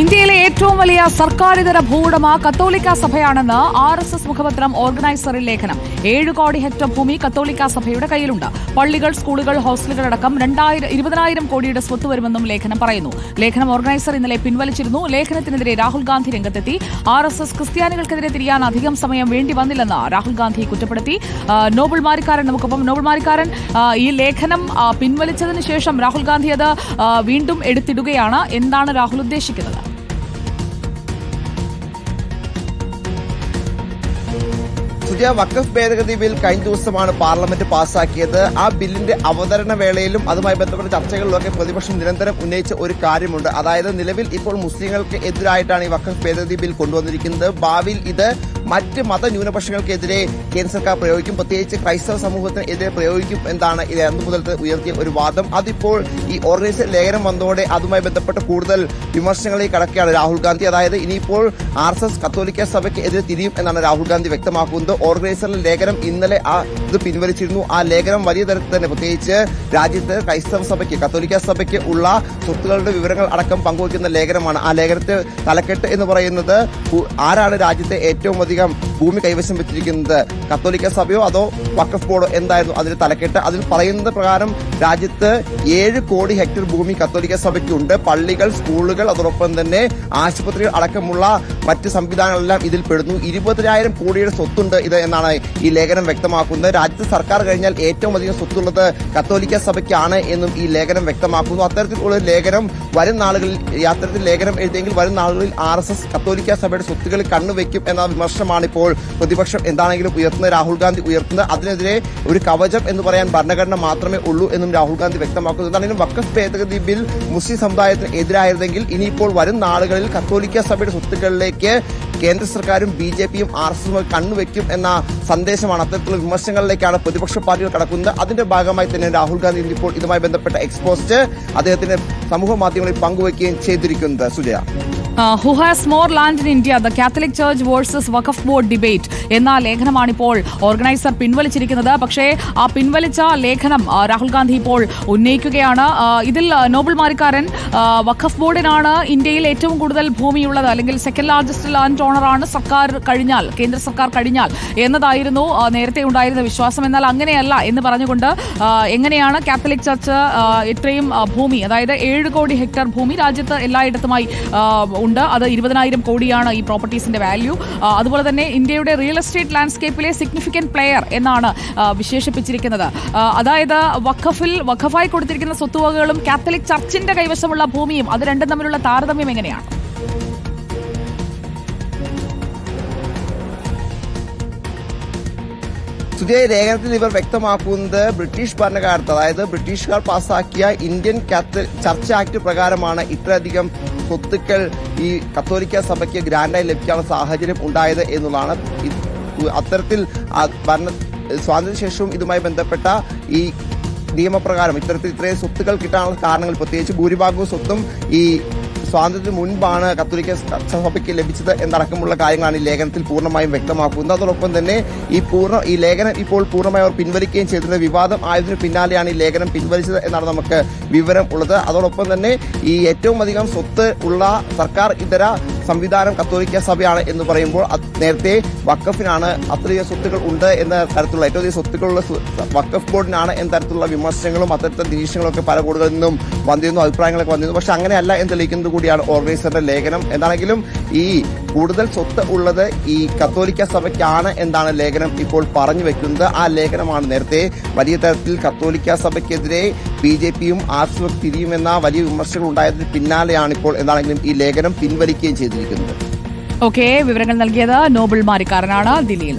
ഇന്ത്യയിലെ ഏറ്റവും വലിയ സർക്കാരിതര ഭൂവുടമ കത്തോലിക്ക സഭയാണെന്ന് ആർ എസ് എസ് മുഖപത്രം ഓർഗനൈസറിൽ ലേഖനം. ഏഴ് കോടി ഹെക്ടർ ഭൂമി കത്തോലിക്ക സഭയുടെ കയ്യിലുണ്ട്. പള്ളികൾ സ്കൂളുകൾ ഹോസ്റ്റലുകൾ അടക്കം രണ്ടായിരം ഇരുപതിനായിരം കോടിയുടെ സ്വത്ത് വരുമെന്നും ലേഖനം പറയുന്നു. ലേഖനം ഓർഗനൈസർ ഇന്നലെ പിൻവലിച്ചിരുന്നു. ലേഖനത്തിനെതിരെ രാഹുൽ ഗാന്ധി രംഗത്തെത്തി. ആർ എസ് എസ് ക്രിസ്ത്യാനികൾക്കെതിരെ തിരിയാൻ അധികം സമയം വേണ്ടി വന്നില്ലെന്ന് രാഹുൽ ഗാന്ധി കുറ്റപ്പെടുത്തി. നോബൽ മാരിക്കാരൻ നമുക്കൊപ്പം. നോബിൾ മാരിക്കാരൻ ഈ ലേഖനം പിൻവലിച്ചതിന് ശേഷം രാഹുൽ ഗാന്ധി അത് വീണ്ടും എടുത്തിടുകയാണ്. എന്താണ് രാഹുൽ ഉദ്ദേശിക്കുന്നത്? സുജയ വഖഫ് ഭേദഗതി ബിൽ കഴിഞ്ഞ ദിവസമാണ് പാർലമെന്റ് പാസാക്കിയത്. ആ ബില്ലിന്റെ അവതരണ വേളയിലും അതുമായി ബന്ധപ്പെട്ട ചർച്ചകളിലൊക്കെ പ്രതിപക്ഷം നിരന്തരം ഉന്നയിച്ച ഒരു കാര്യമുണ്ട്. അതായത് നിലവിൽ ഇപ്പോൾ മുസ്ലിങ്ങൾക്ക് എതിരായിട്ടാണ് ഈ വഖഫ് ഭേദഗതി ബിൽ കൊണ്ടുവന്നിരിക്കുന്നത്. ഭാവിയിൽ ഇത് മറ്റ് മതന്യൂനപക്ഷങ്ങൾക്കെതിരെ കേന്ദ്ര സർക്കാർ പ്രയോഗിക്കും. പ്രത്യേകിച്ച് ക്രൈസ്തവ സമൂഹത്തിന് എതിരെ പ്രയോഗിക്കും എന്നാണ് ഇത് അന്ന് മുതൽ ഉയർത്തിയ ഒരു വാദം. അതിപ്പോൾ ഈ ഓർഗനൈസർ ലേഖനം വന്നതോടെ അതുമായി ബന്ധപ്പെട്ട് കൂടുതൽ വിമർശനങ്ങളിലേക്ക് കടക്കുകയാണ് രാഹുൽ ഗാന്ധി. അതായത് ഇനിയിപ്പോൾ ആർ എസ് എസ് കത്തോലിക്ക സഭയ്ക്ക് എതിരെ തിരിയും എന്നാണ് രാഹുൽ ഗാന്ധി വ്യക്തമാക്കുന്നത്. ഓർഗനൈസറിന്റെ ലേഖനം ഇന്നലെ ആ ഇത് പിൻവലിച്ചിരുന്നു. ആ ലേഖനം വലിയ തരത്തിൽ തന്നെ പ്രത്യേകിച്ച് രാജ്യത്ത് ക്രൈസ്തവ സഭയ്ക്ക് കത്തോലിക്ക സഭയ്ക്ക് ഉള്ള സ്വത്തുക്കളുടെ വിവരങ്ങൾ അടക്കം പങ്കുവയ്ക്കുന്ന ലേഖനമാണ്. ആ ലേഖനത്തെ തലക്കെട്ട് എന്ന് പറയുന്നത് ആരാണ് രാജ്യത്തെ ഏറ്റവും അധികം ഭൂമി കൈവശം വെച്ചിരിക്കുന്നത് കത്തോലിക്ക സഭയോ അതോ വക്കഫ് ബോർഡോ എന്തായിരുന്നു അതിന്റെ തലക്കെട്ട്? അതിൽ പറയുന്നത് പ്രകാരം രാജ്യത്ത് ഏഴ് കോടി ഹെക്ടർ ഭൂമി കത്തോലിക്ക സഭയ്ക്കുണ്ട്. പള്ളികൾ സ്കൂളുകൾ അതോടൊപ്പം തന്നെ ആശുപത്രികൾ അടക്കമുള്ള മറ്റ് സംവിധാനങ്ങളെല്ലാം ഇതിൽ പെടുന്നു. ഇരുപതിനായിരം കോടിയുടെ സ്വത്തുണ്ട് ഇത് എന്നാണ് ഈ ലേഖനം വ്യക്തമാക്കുന്നത്. രാജ്യത്ത് സർക്കാർ കഴിഞ്ഞാൽ ഏറ്റവും അധികം സ്വത്തുള്ളത് കത്തോലിക്ക സഭയ്ക്കാണ് എന്നും ഈ ലേഖനം വ്യക്തമാക്കുന്നു. അത്തരത്തിലുള്ള ലേഖനം വരും നാളുകളിൽ യാത്രത്തിൽ ലേഖനം എഴുതിയെങ്കിൽ വരും നാളുകളിൽ ആർ എസ് എസ് കത്തോലിക്ക സഭയുടെ സ്വത്തുകൾ കണ്ണുവെക്കും എന്ന വിമർശനമാണ് ഇപ്പോൾ പ്രതിപക്ഷം എന്താണെങ്കിലും ഉയർത്തുന്നത് രാഹുൽ ഗാന്ധി ഉയർത്തുന്നത്. അതിനെതിരെ ഒരു കവചം എന്ന് പറയാൻ ഭരണഘടന മാത്രമേ ഉള്ളൂ എന്നും രാഹുൽ ഗാന്ധി വ്യക്തമാക്കുന്നു. എന്താണെങ്കിലും വക്കഫ് ഭേദഗതി ബിൽ മുസ്ലിം സമുദായത്തിന് എതിരായിരുന്നെങ്കിൽ ഇനിയിപ്പോൾ വരും നാളുകളിൽ കത്തോലിക്ക സഭയുടെ സ്വത്തുക്കളിലേക്ക് take. കേന്ദ്ര സർക്കാരും ബി ജെ പിയും ആർ എസ് എസും കണ്ണുവെക്കും എന്ന സന്ദേശമാണ് അത്തരത്തിലുള്ള വിമർശനങ്ങളിലേക്കാണ് പ്രതിപക്ഷ പാർട്ടികൾ കടക്കുന്നത്. അതിന്റെ ഭാഗമായി തന്നെ രാഹുൽ ഗാന്ധി ഇപ്പോൾ ഇതുമായി ബന്ധപ്പെട്ട എക്സ്പോസ്റ്റ് അദ്ദേഹത്തിന്റെ സമൂഹ മാധ്യമങ്ങളിൽ പങ്കുവയ്ക്കുകയും ചെയ്തിരിക്കുന്നത്. Sujaya. Who has more land in India the Catholic church versus Waqf board debate എന്ന ലേഖനമാണിപ്പോൾ ഓർഗനൈസർ പിൻവലിച്ചിരിക്കുന്നത്. പക്ഷേ ആ പിൻവലിച്ച ലേഖനം രാഹുൽ ഗാന്ധി ഇപ്പോൾ ഉന്നയിക്കുകയാണ്. ഇതിൽ നോബൽ മാരിക്കാരൻ വഖഫ് ബോർഡിനാണ് ഇന്ത്യയിൽ ഏറ്റവും കൂടുതൽ ഭൂമിയുള്ളത്. അല്ലെങ്കിൽ സെക്കൻഡ് ലാർജസ്റ്റ് ലാൻഡ് ഓണറാണ് സർക്കാർ കഴിഞ്ഞാൽ കേന്ദ്ര സർക്കാർ കഴിഞ്ഞാൽ എന്നതായിരുന്നു നേരത്തെ ഉണ്ടായിരുന്ന വിശ്വാസം. എന്നാൽ അങ്ങനെയല്ല എന്ന് പറഞ്ഞുകൊണ്ട് എങ്ങനെയാണ് കാത്തലിക് ചർച്ച് ഇത്രയും ഭൂമി അതായത് ഏഴ് കോടി ഹെക്ടർ ഭൂമി രാജ്യത്ത് എല്ലായിടത്തുമായി ഉണ്ട്. അത് ഇരുപതിനായിരം കോടിയാണ് ഈ പ്രോപ്പർട്ടീസിന്റെ വാല്യൂ. അതുപോലെ തന്നെ ഇന്ത്യയുടെ റിയൽ എസ്റ്റേറ്റ് ലാൻഡ്സ്കേപ്പിലെ സിഗ്നിഫിക്കന്റ് പ്ലെയർ എന്നാണ് വിശേഷിപ്പിച്ചിരിക്കുന്നത്. അതായത് വഖഫിൽ വഖഫായി കൊടുത്തിരിക്കുന്ന സ്വത്തുവകകളും കാത്തലിക് ചർച്ചിന്റെ കൈവശമുള്ള ഭൂമിയും അത് രണ്ടും തമ്മിലുള്ള താരതമ്യം എങ്ങനെയാണ്? സുജയ ലേഖനത്തിൽ ഇവർ വ്യക്തമാക്കുന്നത് ബ്രിട്ടീഷ് ഭരണകാലത്ത് അതായത് ബ്രിട്ടീഷുകാർ പാസാക്കിയ ഇന്ത്യൻ ചർച്ച് ആക്ട് പ്രകാരമാണ് ഇത്രയധികം സ്വത്തുക്കൾ ഈ കത്തോലിക്ക സഭയ്ക്ക് ഗ്രാൻഡായി ലഭിക്കാനുള്ള സാഹചര്യം ഉണ്ടായത് എന്നുള്ളതാണ്. അത്തരത്തിൽ സ്വാതന്ത്ര്യശേഷവും ഇതുമായി ബന്ധപ്പെട്ട ഈ നിയമപ്രകാരം ഇത്തരത്തിൽ ഇത്രയും സ്വത്തുക്കൾ കിട്ടാനുള്ള കാരണങ്ങൾ പ്രത്യേകിച്ച് ഭൂരിഭാഗവും സ്വത്തും ഈ സ്വാതന്ത്ര്യത്തിന് മുൻപാണ് കത്തോലിക്ക സഭയ്ക്ക് ലഭിച്ചത് എന്നടക്കമുള്ള കാര്യങ്ങളാണ് ഈ ലേഖനത്തിൽ പൂർണമായും വ്യക്തമാക്കുന്നത്. അതോടൊപ്പം തന്നെ ഈ പൂർണ ഈ ലേഖനം ഇപ്പോൾ പൂർണമായി അവർ പിൻവലിക്കുകയും ചെയ്തിട്ടുണ്ട് വിവാദം ആയതിനു പിന്നാലെയാണ് ഈ ലേഖനം പിൻവലിച്ചത് എന്നാണ് നമുക്ക് വിവരം ഉള്ളത്. അതോടൊപ്പം തന്നെ ഈ ഏറ്റവും അധികം സ്വത്ത് ഉള്ള സർക്കാർ ഇതര സംവിധാനം കത്തോലിക്ക സഭയാണ് എന്ന് പറയുമ്പോൾ നേരത്തെ വക്കഫിനാണ് അത്രയധികം സ്വത്തുക്കൾ ഉണ്ട് എന്ന തരത്തിലുള്ള ഏറ്റവും അധികം സ്വത്തുക്കളുള്ള വക്കഫ് ബോർഡിനാണ് എന്ന തരത്തിലുള്ള വിമർശനങ്ങളും അത്തരത്തിലുള്ള നിരീക്ഷണങ്ങളൊക്കെ പല ബോർഡുകളിൽ നിന്നും വന്നിരുന്നു അഭിപ്രായങ്ങളൊക്കെ വന്നിരുന്നു. പക്ഷെ അങ്ങനെയല്ല എന്ന് തെളിയിക്കുന്നത് കൂടിയാണ് ഓർഗനൈസറുടെ ലേഖനം. എന്താണെങ്കിലും ഈ കൂടുതൽ സ്വത്ത് ഉള്ളത് ഈ കത്തോലിക്ക സഭയ്ക്കാണ് എന്നാണ് ലേഖനം ഇപ്പോൾ പറഞ്ഞു വെക്കുന്നത്. ആ ലേഖനമാണ് നേരത്തെ വലിയ തരത്തിൽ കത്തോലിക്ക സഭയ്ക്കെതിരെ ബി ജെ പിയും ആർ തിരിയുമെന്ന വലിയ വിമർശനങ്ങൾ ഉണ്ടായതിന് പിന്നാലെയാണ് ഇപ്പോൾ എന്താണെങ്കിലും ഈ ലേഖനം പിൻവലിക്കുകയും ചെയ്തിരിക്കുന്നത്. ഓക്കെ വിവരങ്ങൾ നൽകിയത് നോബിൾ മാരിക്കാരനാണ് ദില്ലിയിൽ